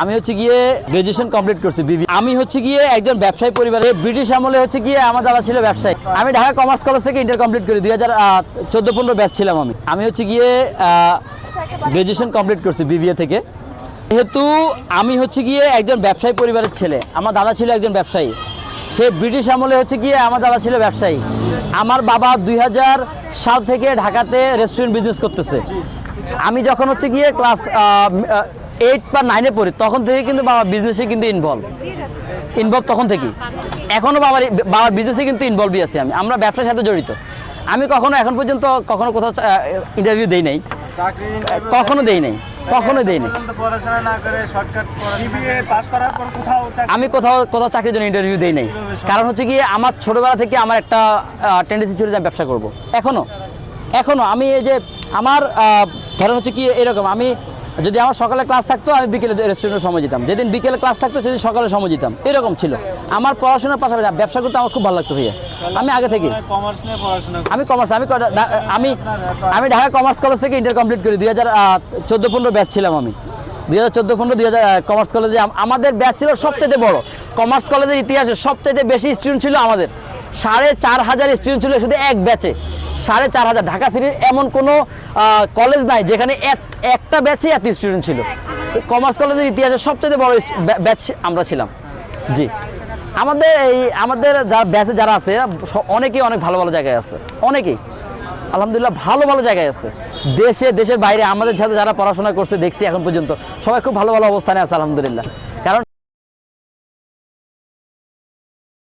আমি হচ্ছে গিয়ে গ্রাজুয়েশন কমপ্লিট করছি, বিবি। আমি হচ্ছে গিয়ে একজন ব্যবসায়ী পরিবারে, ব্রিটিশ আমলে হচ্ছে গিয়ে আমার দাদা ছিল ব্যবসায়ী। আমি ঢাকা কমার্স কলেজ থেকে ইন্টার কমপ্লিট করি, দুই হাজার চোদ্দ পনেরো ব্যাচ ছিলাম আমি। আমি হচ্ছে গিয়ে গ্রাজুয়েশন কমপ্লিট করছি, বিবিএ থেকে। যেহেতু আমি হচ্ছে গিয়ে একজন ব্যবসায়ী পরিবারের ছেলে, আমার দাদা ছিল একজন ব্যবসায়ী। সে ব্রিটিশ আমলে হচ্ছে গিয়ে আমার দাদা ছিল ব্যবসায়ী। আমার বাবা দুই সাল থেকে ঢাকাতে রেস্টুরেন্ট বিজনেস করতেছে। আমি যখন হচ্ছে গিয়ে ক্লাস এইট বা নাইনে পড়ি তখন থেকে কিন্তু বাবা বিজনেসে কিন্তু ইনভলভ ইনভলভ তখন থেকেই। এখনও বাবার বাবার বিজনেসে কিন্তু ইনভলভই আছি আমি। আমরা ব্যবসার সাথে জড়িত। আমি কখনো এখন পর্যন্ত কখনো কোথাও ইন্টারভিউ দেই নাই। কখনো দেই নাই। কখনো দেই নাই। পড়াশোনা না করে শর্টকাট সিবিএ পাস করার পর কোথাও চাকরি আমি কোথাও কোথাও চাকরির জন্য ইন্টারভিউ দেই নাই। কারণ হচ্ছে কি আমার ছোটবেলা থেকে আমার একটা টেন্ডেন্সি ছিল যে আমি ব্যবসা করব। এখনও এখনও আমি এই যে আমার ধরেন হচ্ছে কি এরকম আমি যদি আমার সকালে ক্লাস থাকতো আমি বিকেলে রেস্টুরেন্টে সময় দিতাম। যেদিন বিকেলে ক্লাস থাকতো সেদিন সকালে সময় দিতাম। এরকম ছিল। আমার পড়াশোনার পাশাপাশি ব্যবসা করতে আমার খুব ভালো লাগতো ভাইয়া। আমি আগে থেকে। আমি কমার্স আমি আমি আমি ঢাকা কমার্স কলেজ থেকে ইন্টার কমপ্লিট করি। দুই হাজার চোদ্দ পনেরো ব্যাচ ছিলাম আমি। দুই হাজার চোদ্দ পনেরো দুই হাজার কমার্স কলেজে আমাদের ব্যাচ ছিল সবচেয়ে বড়। কমার্স কলেজের ইতিহাসে সবচেয়ে বেশি স্টুডেন্ট ছিল আমাদের। সাড়ে চার হাজার স্টুডেন্ট ছিল শুধু এক ব্যাচে সাড়ে চার হাজার। ঢাকা সিটির এমন কোনো কলেজ নাই যেখানে এক- একটা ব্যাচে এত স্টুডেন্ট ছিল। কমার্স কলেজের ইতিহাসে সবচেয়ে বড় ব্যাচ আমরা ছিলাম। জি। আমাদের এই, আমাদের যারা ব্যাচে যারা আছে অনেকেই অনেক ভালো ভালো জায়গায় আছে। অনেকেই। আলহামদুলিল্লাহ ভালো ভালো জায়গায় আছে। দেশে, দেশের বাইরে আমাদের সাথে যারা পড়াশোনা করছে, দেখছি এখন পর্যন্ত সবাই খুব ভালো ভালো অবস্থানে আছে, আলহামদুলিল্লাহ।